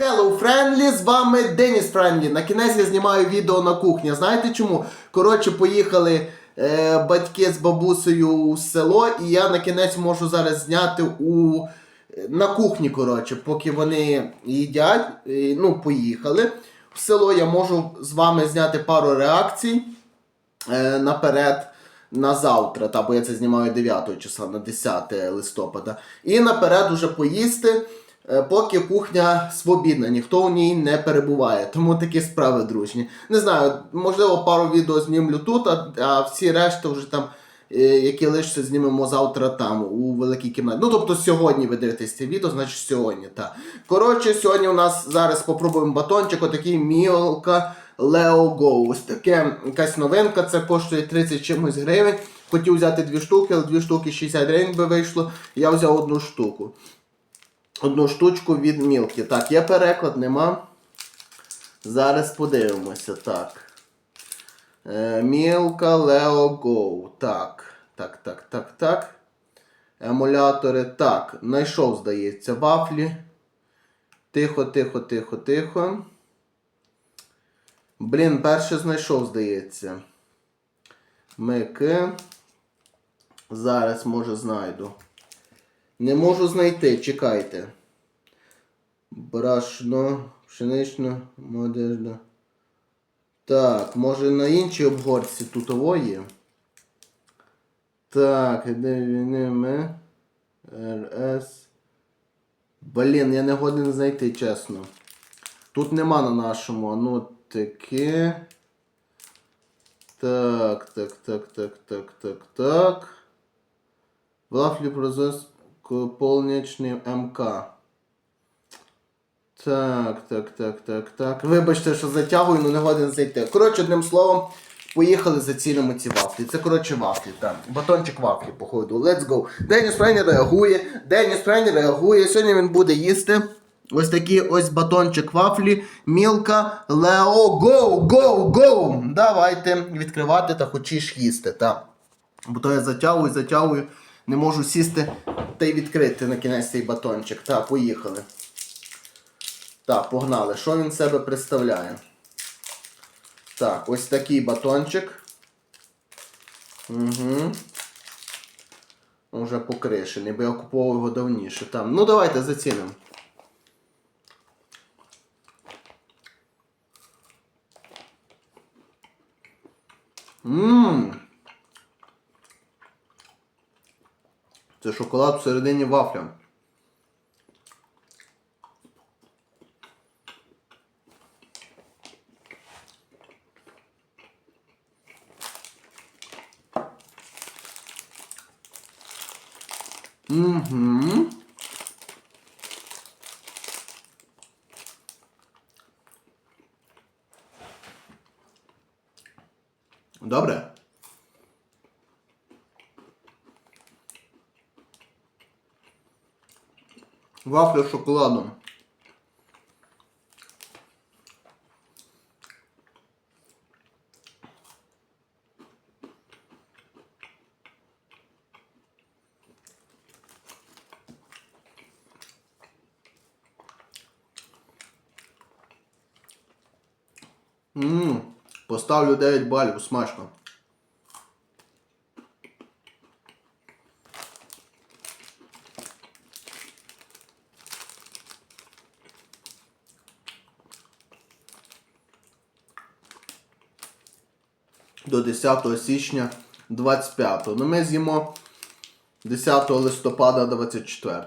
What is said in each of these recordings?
Hello, Friendly, з вами Деніс Френдлі. На кінець я знімаю відео на кухні. Знаєте чому? Коротше, поїхали е, батьки з бабусею у село, і я на кінець можу зараз зняти у, на кухні, коротше, поки вони їдять. е, ну, поїхали. В село я можу з вами зняти пару реакцій е, наперед. На завтра, та, бо я це знімаю 9 числа, на 10 листопада. І наперед уже поїсти, поки кухня свобідна, ніхто у ній не перебуває. Тому такі справи дружні. Не знаю, можливо, пару відео знімлю тут, а, а всі решта вже там, е, які лишаться, знімемо завтра там, у великій кімнаті. Ну, тобто сьогодні ви дивитесь це відео, значить сьогодні. так. Коротше, сьогодні у нас зараз попробуємо батончик, отакий мілка. Leo Go. Таке якась новинка, це коштує 30 чимось гривень. Хотів взяти дві штуки, але дві штуки 60 гривень би вийшло. Я взяв одну штуку. Одну штучку від Мілки. Так, є переклад, нема. Зараз подивимося. Так. Е, Мілка Leo Go. Так. Так, так, так, так. Емулятори. Так, знайшов, здається, вафлі. Тихо, тихо, тихо, тихо. Блін, перше знайшов, здається. Мики. Зараз, може, знайду. Не можу знайти, чекайте. Брашно, пшенично, модежно. Так, може на іншій обгорці тут є. Так, де він ми? РС. Блін, я не годен знайти, чесно. Тут нема на нашому, ну таке. Так, так, так, так, так, так, так. Вафлі прозос полнячний МК. Так, так, так, так, так. Вибачте, що затягую, ну не годен зайти. Коротше, одним словом, поїхали зацінимо ці вафлі. Це, коротше, вафлі, так. Батончик вафлі, походу. Let's go. Деніс Фрейні реагує. Деніс Фрейні реагує. Сьогодні він буде їсти. Ось такий ось батончик вафлі. Мілка Лео. Гоу, гоу, гоу. Давайте відкривати та хочеш їсти. так. Бо то я затягую, затягую. Не можу сісти та й відкрити на кінець цей батончик. Так, поїхали. Так, погнали. Що він себе представляє? Так, ось такий батончик. Угу. Уже покришений, бо я купував його давніше. Там. Ну давайте зацінимо. Ммм. Це шоколад всередині вафля. Угу. Добре. Вафля з шоколадом. Поставлю 9 балів, смачно. До 10 січня 25. Ну ми з'їмо 10 листопада 24.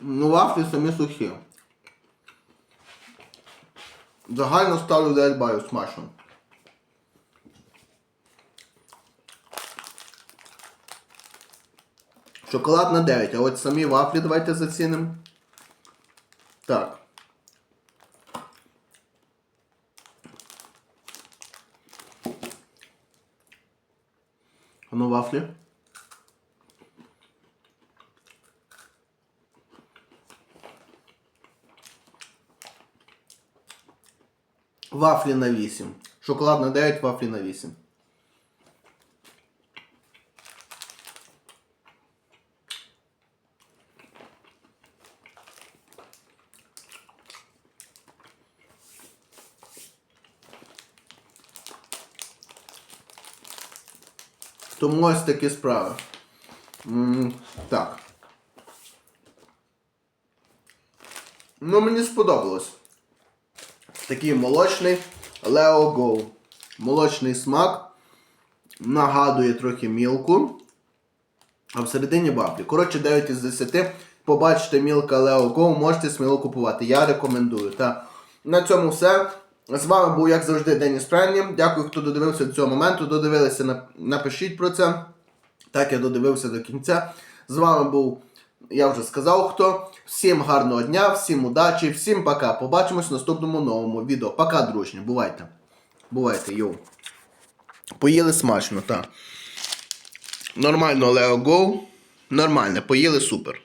Ну, вафлі самі сухі. Загально ставлю 9 балів смачно. Шоколад на 9, а от самі вафлі давайте зацінимо. Так. Ну вафлі. Вафлі на 8. Шоколад на 9, вафлі на 8. Тому ось такі справи. М, так. Ну, мені сподобалось. Такий молочний Leo Go. Молочний смак. Нагадує трохи мілку. А всередині вафлі. Коротше, 9 із 10. Побачите мілка Leo Go, можете сміло купувати. Я рекомендую. Та на цьому все. З вами був, як завжди, Деніс Френні. Дякую, хто додивився до цього моменту. Додивилися, напишіть про це. Так, я додивився до кінця. З вами був, я вже сказав хто. Всім гарного дня, всім удачі, всім пока. Побачимось в наступному новому відео. Пока, дружні. Бувайте. Бувайте, йоу. Поїли смачно, так. Нормально, Leo Go. Нормально, поїли супер.